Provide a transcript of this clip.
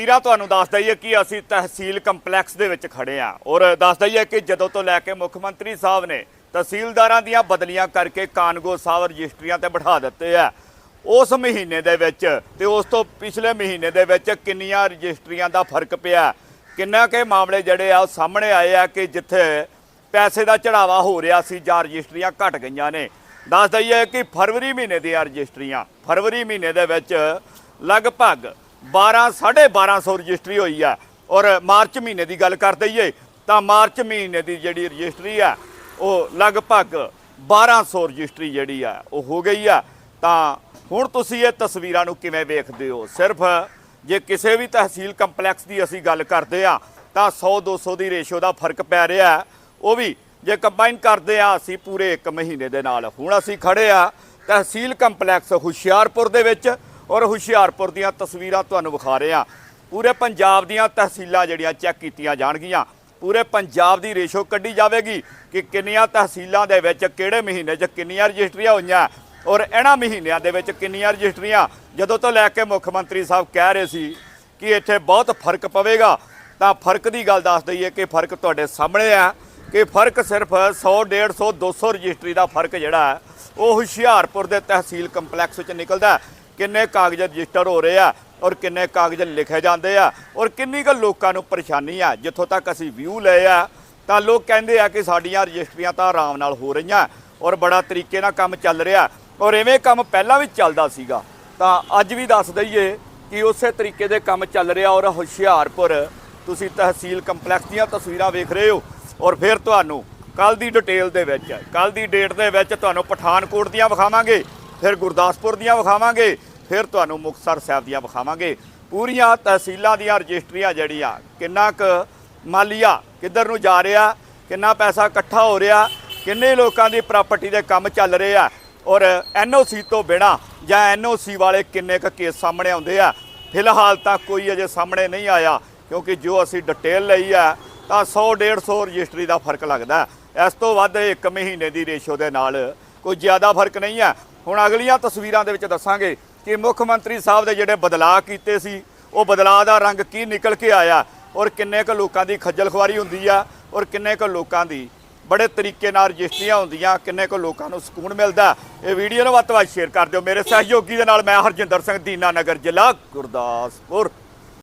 ਤਸਵੀਰਾਂ ਤੁਹਾਨੂੰ ਦੱਸ ਦਈਏ ਕਿ ਅਸੀਂ ਤਹਿਸੀਲ ਕੰਪਲੈਕਸ ਦੇ ਵਿੱਚ ਖੜੇ ਆ ਔਰ ਦੱਸ ਦਈਏ ਕਿ ਜਦੋਂ ਤੋਂ ਲੈ ਕੇ ਮੁੱਖ ਮੰਤਰੀ ਸਾਹਿਬ ਨੇ ਤਹਿਸੀਲਦਾਰਾਂ ਦੀਆਂ ਬਦਲੀਆਂ ਕਰਕੇ ਕਾਨਗੋ ਸਾਹਿਬ ਰਜਿਸਟਰੀਆਂ ਤੇ ਬਿਠਾ ਦਿੱਤੇ ਆ, ਉਸ ਮਹੀਨੇ ਦੇ ਵਿੱਚ ਤੇ ਉਸ ਤੋਂ ਪਿਛਲੇ ਮਹੀਨੇ ਦੇ ਵਿੱਚ ਕਿੰਨੀਆਂ ਰਜਿਸਟਰੀਆਂ ਦਾ ਫ਼ਰਕ ਪਿਆ, ਕਿੰਨਾ ਕੇ ਮਾਮਲੇ ਜਿਹੜੇ ਆ ਉਹ ਸਾਹਮਣੇ ਆਏ ਆ ਕਿ ਜਿੱਥੇ ਪੈਸੇ ਦਾ ਚੜਾਵਾ ਹੋ ਰਿਹਾ ਸੀ ਜਾਂ ਰਜਿਸਟਰੀਆਂ ਘਟ ਗਈਆਂ ਨੇ। ਦੱਸ ਦਈਏ ਕਿ ਫਰਵਰੀ ਮਹੀਨੇ ਦੀਆਂ ਰਜਿਸਟਰੀਆਂ, ਫਰਵਰੀ ਮਹੀਨੇ ਦੇ ਵਿੱਚ ਲਗਭਗ 12 1250 ਰਜਿਸਟਰੀ ਹੋਈ ਆ। ਔਰ ਮਾਰਚ ਮਹੀਨੇ ਦੀ ਗੱਲ ਕਰ ਦਈਏ, ਤਾਂ ਮਾਰਚ ਮਹੀਨੇ ਦੀ ਜਿਹੜੀ ਰਜਿਸਟਰੀ ਆ, ਉਹ ਲਗਭਗ 1200 ਰਜਿਸਟਰੀ ਜਿਹੜੀ ਆ, ਉਹ ਹੋ ਗਈ ਆ। ਤਾਂ ਹੁਣ ਤੁਸੀਂ ਇਹ ਤਸਵੀਰਾਂ ਨੂੰ ਕਿਵੇਂ ਵੇਖਦੇ ਹੋ? ਸਿਰਫ ਜੇ ਕਿਸੇ ਵੀ ਤਹਿਸੀਲ ਕੰਪਲੈਕਸ ਦੀ ਅਸੀਂ ਗੱਲ ਕਰਦੇ ਆ, ਤਾਂ 100 200 ਦੀ ਰੇਸ਼ੋ ਦਾ ਫ਼ਰਕ ਪੈ ਰਿਹਾ। ਉਹ ਵੀ ਜੇ ਕੰਬਾਈਨ ਕਰਦੇ ਆ, ਅਸੀਂ ਪੂਰੇ 1 ਮਹੀਨੇ ਦੇ ਨਾਲ। ਹੁਣ ਅਸੀਂ ਖੜੇ ਆ ਤਹਿਸੀਲ ਕੰਪਲੈਕਸ ਹੁਸ਼ਿਆਰਪੁਰ ਦੇ ਵਿੱਚ। ਔਰ ਹੁਸ਼ਿਆਰਪੁਰ ਦੀਆਂ ਤਸਵੀਰਾਂ ਤੁਹਾਨੂੰ ਵਿਖਾ ਰਹੇ ਆ ਪੂਰੇ ਪੰਜਾਬ ਦੀਆਂ ਤਹਿਸੀਲਾਂ ਜਿਹੜੀਆਂ ਚੈੱਕ ਕੀਤੀਆਂ ਜਾਣਗੀਆਂ। ਪੂਰੇ ਪੰਜਾਬ ਦੀ ਰੇਸ਼ੋ ਕੱਢੀ ਜਾਵੇਗੀ ਕਿ ਕਿੰਨੀਆਂ ਤਹਿਸੀਲਾਂ ਦੇ ਵਿੱਚ ਕਿਹੜੇ ਮਹੀਨੇ 'ਚ ਕਿੰਨੀਆਂ ਰਜਿਸਟਰੀਆਂ ਹੋਈਆਂ ਔਰ ਇਹਨਾਂ ਮਹੀਨਿਆਂ ਦੇ ਵਿੱਚ ਕਿੰਨੀਆਂ ਰਜਿਸਟਰੀਆਂ। ਜਦੋਂ ਤੋਂ ਲੈ ਕੇ ਮੁੱਖ ਮੰਤਰੀ ਸਾਹਿਬ ਕਹਿ ਰਹੇ ਸੀ ਕਿ ਇੱਥੇ ਬਹੁਤ ਫ਼ਰਕ ਪਵੇਗਾ, ਤਾਂ ਫ਼ਰਕ ਦੀ ਗੱਲ ਦੱਸ ਦਈਏ ਕਿ ਫ਼ਰਕ ਤੁਹਾਡੇ ਸਾਹਮਣੇ ਆ ਕਿ ਫ਼ਰਕ ਸਿਰਫ 100 150 200 ਰਜਿਸਟਰੀ ਦਾ ਫ਼ਰਕ ਜਿਹੜਾ ਉਹ ਹੁਸ਼ਿਆਰਪੁਰ ਦੇ ਤਹਿਸੀਲ ਕੰਪਲੈਕਸ ਵਿੱਚ ਨਿਕਲਦਾ ਕਿੰਨੇ ਕਾਗਜ਼ ਰਜਿਸਟਰ ਹੋ ਰਹੇ ਆ ਔਰ ਕਿੰਨੇ ਕਾਗਜ਼ ਲਿਖੇ ਜਾਂਦੇ ਆ ਔਰ ਕਿੰਨੀ ਕੁ ਲੋਕਾਂ ਨੂੰ ਪਰੇਸ਼ਾਨੀ ਆ, ਜਿੱਥੋਂ ਤੱਕ ਅਸੀਂ ਵਿਊ ਲਏ ਆ, ਤਾਂ ਲੋਕ ਕਹਿੰਦੇ ਆ ਕਿ ਸਾਡੀਆਂ ਰਜਿਸਟਰੀਆਂ ਤਾਂ ਆਰਾਮ ਨਾਲ ਹੋ ਰਹੀਆਂ ਔਰ ਬੜਾ ਤਰੀਕੇ ਨਾਲ ਕੰਮ ਚੱਲ ਰਿਹਾ ਔਰ ਐਵੇਂ ਕੰਮ ਪਹਿਲਾਂ ਵੀ ਚੱਲਦਾ ਸੀਗਾ। ਤਾਂ ਅੱਜ ਵੀ ਦੱਸ ਦਈਏ ਕਿ ਉਸੇ ਤਰੀਕੇ ਦੇ ਕੰਮ ਚੱਲ ਰਿਹਾ ਔਰ ਹੁਸ਼ਿਆਰਪੁਰ, ਤੁਸੀਂ ਤਹਿਸੀਲ ਕੰਪਲੈਕਸ ਦੀਆਂ ਤਸਵੀਰਾਂ ਵੇਖ ਰਹੇ ਹੋ ਔਰ ਫਿਰ ਤੁਹਾਨੂੰ ਕੱਲ ਦੀ ਡਿਟੇਲ ਦੇ ਵਿੱਚ ਕੱਲ ਦੀ ਡੇਟ ਦੇ ਵਿੱਚ ਤੁਹਾਨੂੰ ਪਠਾਨਕੋਟ ਦੀਆਂ ਵਿਖਾਵਾਂਗੇ, ਫਿਰ ਗੁਰਦਾਸਪੁਰ ਦੀਆਂ ਵਿਖਾਵਾਂਗੇ ਫਿਰ ਤੁਹਾਨੂੰ ਮੁਕਤਸਰ ਸਾਹਿਬ ਦੀਆਂ ਵਿਖਾਵਾਂਗੇ। ਪੂਰੀਆਂ ਤਹਿਸੀਲਾਂ ਦੀਆਂ ਰਜਿਸਟਰੀਆਂ ਜਿਹੜੀਆਂ, ਕਿੰਨਾ ਕੁ ਮਾਲੀਆ ਕਿੱਧਰ ਨੂੰ ਜਾ ਰਿਹਾ, ਕਿੰਨਾ ਪੈਸਾ ਇਕੱਠਾ ਹੋ ਰਿਹਾ, ਕਿੰਨੇ ਲੋਕਾਂ ਦੀ ਪ੍ਰਾਪਰਟੀ ਦੇ ਕੰਮ ਚੱਲ ਰਹੇ ਆ, ਔਰ ਐਨਓਸੀ ਤੋਂ ਬਿਨਾ ਜਾਂ ਐਨਓਸੀ ਵਾਲੇ ਕਿੰਨੇ ਕੁ ਕੇਸ ਸਾਹਮਣੇ ਆਉਂਦੇ ਆ, ਫਿਲਹਾਲ ਤਾਂ ਕੋਈ ਅਜੇ ਸਾਹਮਣੇ ਨਹੀਂ ਆਇਆ, ਕਿਉਂਕਿ ਜੋ ਅਸੀਂ ਡਿਟੇਲ ਲਈ ਆ, ਤਾਂ 100 150 ਰਜਿਸਟਰੀ ਦਾ ਫ਼ਰਕ ਲੱਗਦਾ ਇਸ ਤੋਂ ਵੱਧ ਇੱਕ ਮਹੀਨੇ ਦੀ ਰੇਸ਼ੋ ਦੇ ਨਾਲ ਕੋਈ ਜ਼ਿਆਦਾ ਫ਼ਰਕ ਨਹੀਂ ਹੈ। ਹੁਣ ਅਗਲੀਆਂ ਤਸਵੀਰਾਂ ਦੇ ਵਿੱਚ ਦੱਸਾਂਗੇ ਕਿ ਮੁੱਖ ਮੰਤਰੀ ਸਾਹਿਬ ਦੇ ਜਿਹੜੇ ਬਦਲਾਅ ਕੀਤੇ ਸੀ, ਉਹ ਬਦਲਾਅ ਦਾ ਰੰਗ ਕੀ ਨਿਕਲ ਕੇ ਆਇਆ ਔਰ ਕਿੰਨੇ ਕੁ ਲੋਕਾਂ ਦੀ ਖੱਜਲ ਖੁਆਰੀ ਹੁੰਦੀ ਆ ਔਰ ਕਿੰਨੇ ਕੁ ਲੋਕਾਂ ਦੀ ਬੜੇ ਤਰੀਕੇ ਨਾਲ ਰਜਿਸਟਰੀਆਂ ਹੁੰਦੀਆਂ, ਕਿੰਨੇ ਕੁ ਲੋਕਾਂ ਨੂੰ ਸਕੂਨ ਮਿਲਦਾ, ਇਹ ਵੀਡੀਓ ਨੂੰ ਵੱਧ ਤੋਂ ਵੱਧ ਸ਼ੇਅਰ ਕਰ ਦਿਓ। ਮੇਰੇ ਸਹਿਯੋਗੀ ਦੇ ਨਾਲ ਮੈਂ ਹਰਜਿੰਦਰ ਸਿੰਘ, ਦੀਨਾ ਨਗਰ ਜ਼ਿਲ੍ਹਾ ਗੁਰਦਾਸਪੁਰ।